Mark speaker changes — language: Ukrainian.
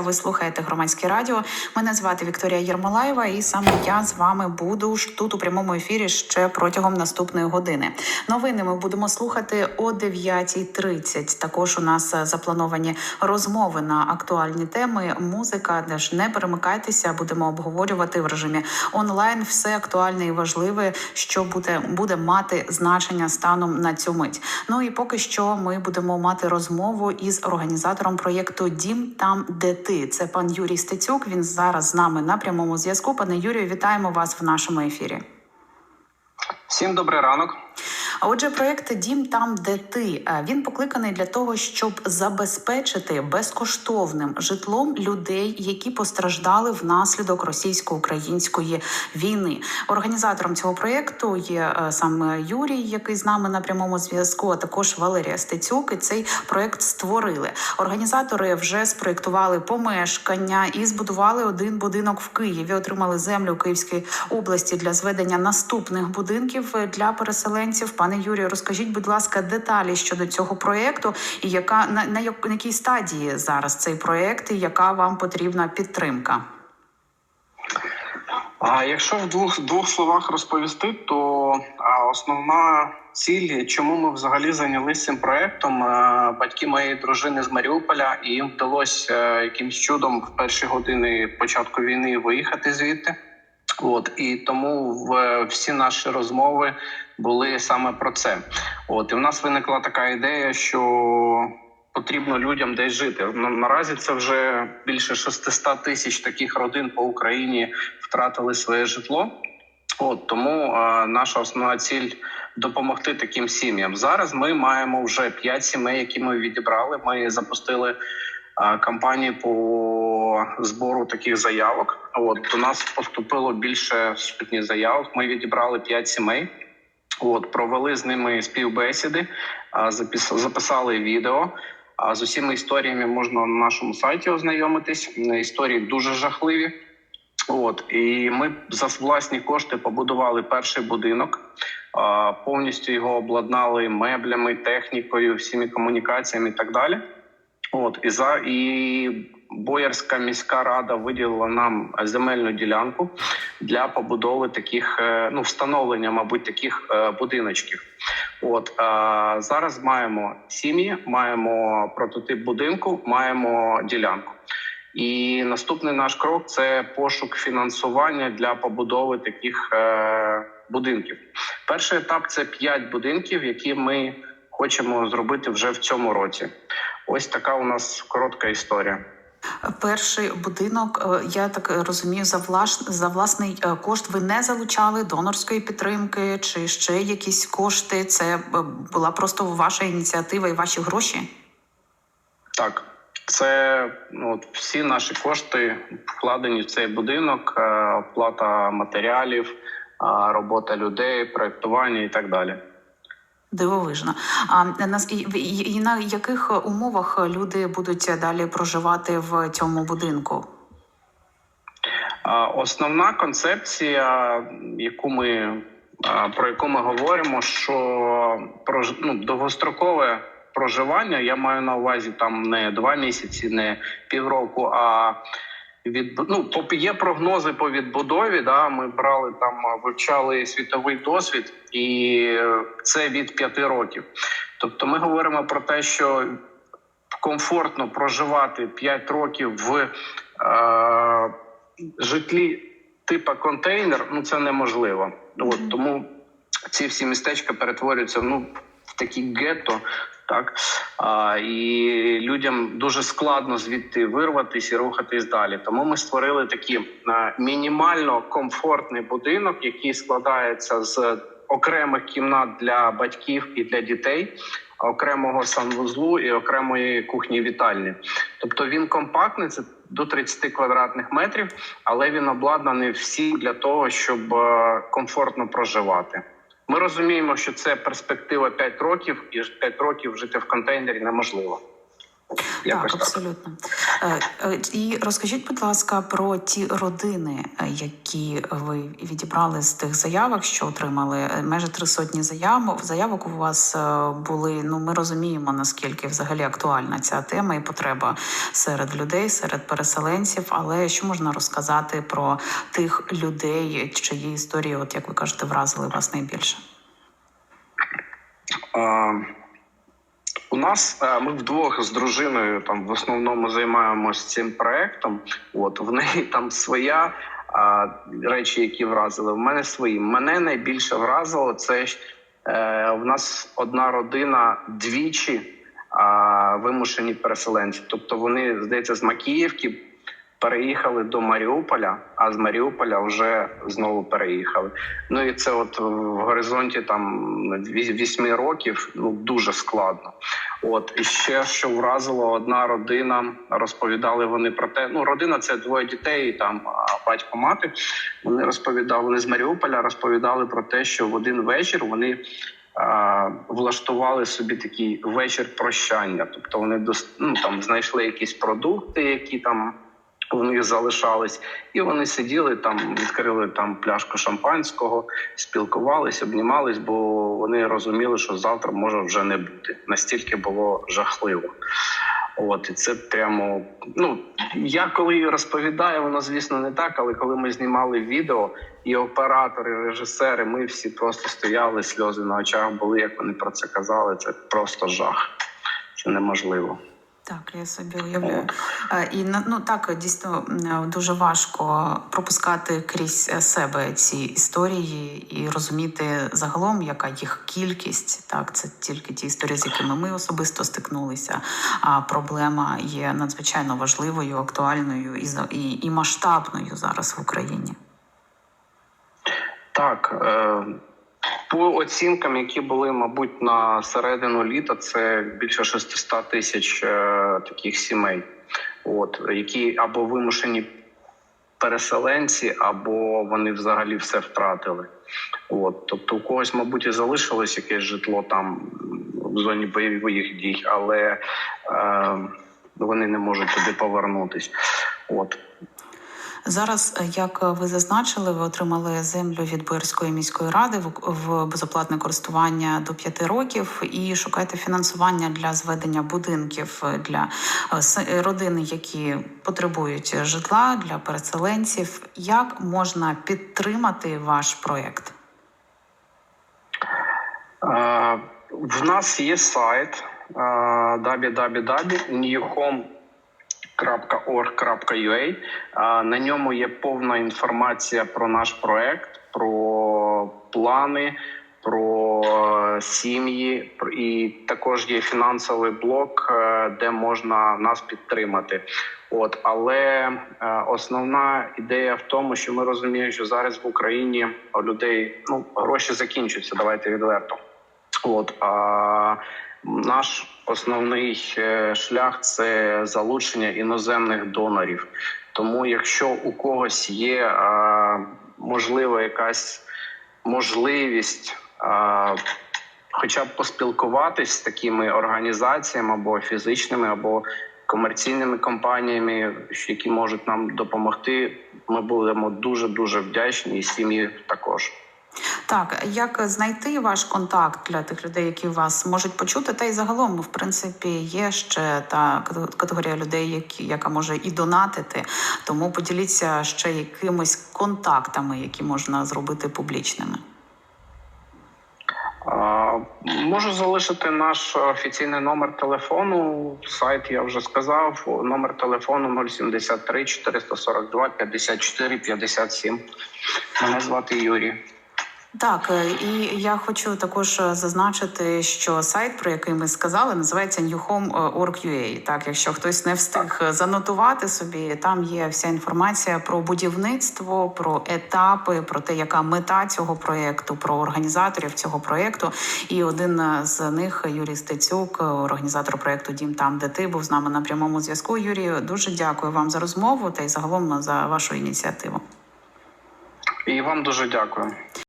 Speaker 1: Ви слухаєте громадське радіо. Мене звати Вікторія Єрмолаєва, і саме я з вами буду ж тут у прямому ефірі ще протягом наступної години. Новини ми будемо слухати о 9.30. Також у нас е, заплановані розмови на актуальні теми. Музика, де ж не перемикайтеся, будемо обговорювати в режимі онлайн все актуальне і важливе, що буде, буде мати значення станом на цю мить. Ну і поки що ми будемо мати розмову із організатором проєкту Дім там, де ти. Це пан Юрій Стецюк. Він зараз з нами на прямому зв'язку. Пане Юрію, вітаємо вас в нашому ефірі.
Speaker 2: Всім добрий ранок.
Speaker 1: А отже, проєкт Дім там, де ти е, він покликаний для того, щоб забезпечити безкоштовним житлом людей, які постраждали внаслідок російсько-української війни. Організатором цього проєкту є е, сам Юрій, який з нами на прямому зв'язку. А також Валерія Стецюк. І цей проєкт створили. Організатори вже спроєктували помешкання і збудували один будинок в Києві. Отримали землю Київської області для зведення наступних будинків для переселенців. Пане Юрію, розкажіть, будь ласка, деталі щодо цього проєкту і яка на, на, як- на якій стадії зараз цей проєкт і яка вам потрібна підтримка?
Speaker 2: А якщо в двох двох словах розповісти, то основна ціль, чому ми взагалі зайнялися цим проектом, батьки моєї дружини з Маріуполя, і їм вдалося е, якимсь чудом в перші години початку війни виїхати звідти. От і тому в всі наші розмови були саме про це. От і в нас виникла така ідея, що потрібно людям десь жити. На- Наразі це вже більше 600 тисяч таких родин по Україні втратили своє житло. От тому е, наша основна ціль допомогти таким сім'ям. Зараз ми маємо вже 5 сімей, які ми відібрали. Ми запустили е, кампанію по збору таких заявок. От до нас поступило більше сотні заявок. Ми відібрали 5 сімей. От провели з ними співбесіди, записали відео. А з усіма історіями можна на нашому сайті ознайомитись. Історії дуже жахливі. От і ми за власні кошти побудували перший будинок. Повністю його обладнали меблями, технікою, всіми комунікаціями і так далі. От і за і Боярська міська рада виділила нам земельну ділянку для побудови таких, е, ну встановлення, мабуть, таких е, будиночків. От а, зараз маємо сім'ї, маємо прототип будинку, маємо ділянку. І наступний наш крок це пошук фінансування для побудови таких е, будинків. Перший етап це 5 будинків, які ми хочемо зробити вже в цьому році. Ось така у нас коротка історія.
Speaker 1: Перший будинок, е, я так розумію, за влаш за власний е, кошт ви не залучали донорської підтримки чи ще якісь кошти. Це е, була просто ваша ініціатива і ваші гроші.
Speaker 2: Так, це ну, от всі наші кошти вкладені в цей будинок, оплата матеріалів, робота людей, проектування і так далі.
Speaker 1: Дивовижно. А нас і, на яких умовах люди будуть далі проживати в цьому будинку?
Speaker 2: Основна концепція, яку ми про яку ми говоримо, що прож- ну, довгострокове проживання, я маю на увазі там не два місяці, не півроку, а від ну є прогнози по відбудові. Да, ми брали там, вивчали світовий досвід, і це від п'яти років. Тобто, ми говоримо про те, що комфортно проживати 5 років в е, житлі типа контейнер, ну це неможливо. От тому ці всі містечка перетворюються ну такі гетто. Так а, і людям дуже складно звідти вирватися і рухатись далі. Тому ми створили такий мінімально комфортний будинок, який складається з окремих кімнат для батьків і для дітей, окремого санвузлу і окремої кухні вітальні. Тобто він компактний, це до 30 квадратних метрів, але він обладнаний всі для того, щоб комфортно проживати. Ми розуміємо, що це перспектива 5 років, і 5 років жити в контейнері неможливо. Якось
Speaker 1: так,
Speaker 2: так.
Speaker 1: абсолютно. Е, І розкажіть, будь ласка, про ті родини, е, які ви відібрали з тих заявок, що отримали Е, майже три сотні заявок. Заявок у вас е, були. Ну ми розуміємо наскільки взагалі актуальна ця тема і потреба серед людей, серед переселенців. Але що можна розказати про тих людей, чиї історії, от як ви кажете, вразили вас найбільше?
Speaker 2: Е, У нас е, ми вдвох з дружиною там в основному займаємось цим проектом. От в неї там своя а, речі, які вразили. В мене свої. Мене найбільше вразило це е, в нас одна родина двічі а, вимушені переселенці. Тобто вони здається з Макіївки переїхали до Маріуполя, а з Маріуполя вже знову переїхали. Ну і це, от в горизонті там вісьми років, ну дуже складно. От і ще що вразило, одна родина розповідали вони про те. Ну, родина це двоє дітей, там батько, мати. Вони розповідали, вони з Маріуполя розповідали про те, що в один вечір вони. Влаштували собі такий вечір прощання, тобто вони ну, там знайшли якісь продукти, які там них залишались, і вони сиділи там, відкрили там пляшку шампанського, спілкувались, обнімались, бо вони розуміли, що завтра може вже не бути. Настільки було жахливо. От і це прямо. Ну я коли розповідаю, воно звісно не так. Але коли ми знімали відео, і оператори, і режисери, ми всі просто стояли, сльози на очах були, як вони про це казали. Це просто жах. Це неможливо.
Speaker 1: Так, я собі уявляю. Е, І ну так дійсно дуже важко пропускати крізь е, себе ці історії і розуміти загалом, яка їх кількість. Так, це тільки ті історії, з якими ми особисто стикнулися. А проблема є надзвичайно важливою, актуальною і і, і масштабною зараз в Україні.
Speaker 2: Так, е, по оцінкам, які були, мабуть, на середину літа, це більше 600 тисяч е, таких сімей, от які або вимушені переселенці, або вони взагалі все втратили. От, тобто, у когось, мабуть, і залишилось якесь житло там в зоні бойових дій, але е, вони не можуть туди повернутись. От
Speaker 1: Зараз, е, як ви зазначили, ви отримали землю від Боярської міської ради в, безоплатне користування до п'яти років і шукаєте фінансування для зведення будинків для е, родин, які потребують житла для переселенців. Як можна підтримати ваш проєкт?
Speaker 2: Е, В нас є сайт е, Е, На ньому є повна інформація про наш проект, про плани, про сім'ї, і також є фінансовий блок, е, де можна нас підтримати. От, але е, основна ідея в тому, що ми розуміємо, що зараз в Україні у людей ну гроші закінчуються. Давайте відверто. От а наш основний е, шлях це залучення іноземних донорів. Тому, якщо у когось є можливо якась можливість. Хоча б поспілкуватись з такими організаціями або фізичними, або комерційними компаніями, які можуть нам допомогти, ми будемо дуже дуже вдячні, і сім'ї також.
Speaker 1: Так, як знайти ваш контакт для тих людей, які вас можуть почути, та й загалом, в принципі, є ще та кате- категорія людей, які яка може і донатити. Тому поділіться ще якимись контактами, які можна зробити публічними.
Speaker 2: Можу залишити наш офіційний номер телефону. Сайт я вже сказав. Номер телефону 073 442 54 57. Мене звати Юрій.
Speaker 1: Так, е, і я хочу також е, зазначити, що сайт, про який ми сказали, називається newhome.org.ua. Так, якщо хтось не встиг е, занотувати собі, там є вся інформація про будівництво, про етапи, про те, яка мета цього проєкту, про організаторів цього проєкту. І один з них Юрій Стецюк, організатор проєкту Дім там, де ти був з нами на прямому зв'язку. Юрію, дуже дякую вам за розмову та й загалом за вашу ініціативу.
Speaker 2: І вам дуже дякую.